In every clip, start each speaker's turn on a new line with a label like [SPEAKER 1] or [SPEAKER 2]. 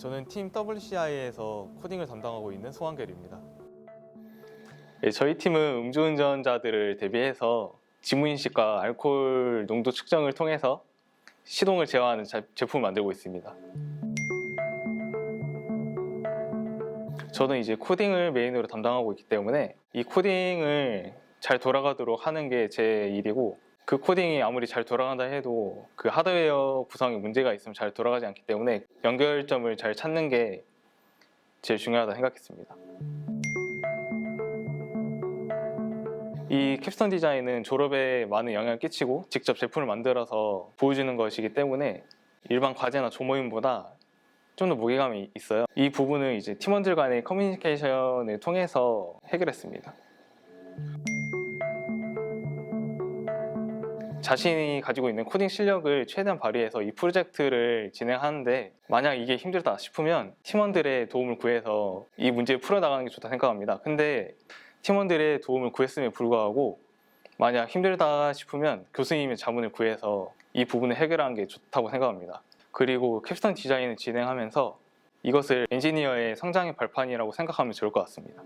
[SPEAKER 1] 저는 팀 WCI에서 코딩을 담당하고 있는 소환결입니다. 네, 저희 팀은 음주운전자들을 대비해서 지문인식과 알코올 농도 측정을 통해서 시동을 제어하는 자- 제품을 만들고 있습니다. 저는 이제 코딩을 메인으로 담당하고 있기 때문에 이 코딩을 잘 돌아가도록 하는 게 제 일이고 그 코딩이 아무리 잘 돌아간다 해도 그 하드웨어 구성에 문제가 있으면 잘 돌아가지 않기 때문에 연결점을 잘 찾는 게 제일 중요하다 생각했습니다. 이 캡스톤 디자인은 졸업에 많은 영향을 끼치고 직접 제품을 만들어서 보여주는 것이기 때문에 일반 과제나 조모임보다 좀 더 무게감이 있어요. 이 부분은 이제 팀원들 간의 커뮤니케이션을 통해서 해결했습니다. 자신이 가지고 있는 코딩 실력을 최대한 발휘해서 이 프로젝트를 진행하는데 만약 이게 힘들다 싶으면 팀원들의 도움을 구해서 이 문제를 풀어나가는 게 좋다 생각합니다. 근데 팀원들의 도움을 구했음에 불구하고 만약 힘들다 싶으면 교수님의 자문을 구해서 이 부분을 해결하는 게 좋다고 생각합니다. 그리고 캡스톤 디자인을 진행하면서 이것을 엔지니어의 성장의 발판이라고 생각하면 좋을 것 같습니다.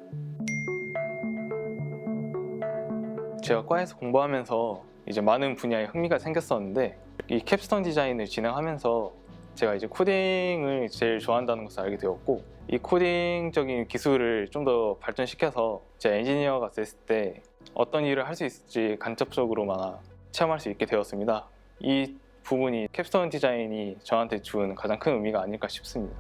[SPEAKER 1] 제가 과에서 공부하면서 이제 많은 분야에 흥미가 생겼었는데 이 캡스톤 디자인을 진행하면서 제가 이제 코딩을 제일 좋아한다는 것을 알게 되었고 이 코딩적인 기술을 좀 더 발전시켜서 제 엔지니어가 됐을 때 어떤 일을 할 수 있을지 간접적으로만 체험할 수 있게 되었습니다. 이 부분이 캡스톤 디자인이 저한테 준 가장 큰 의미가 아닐까 싶습니다.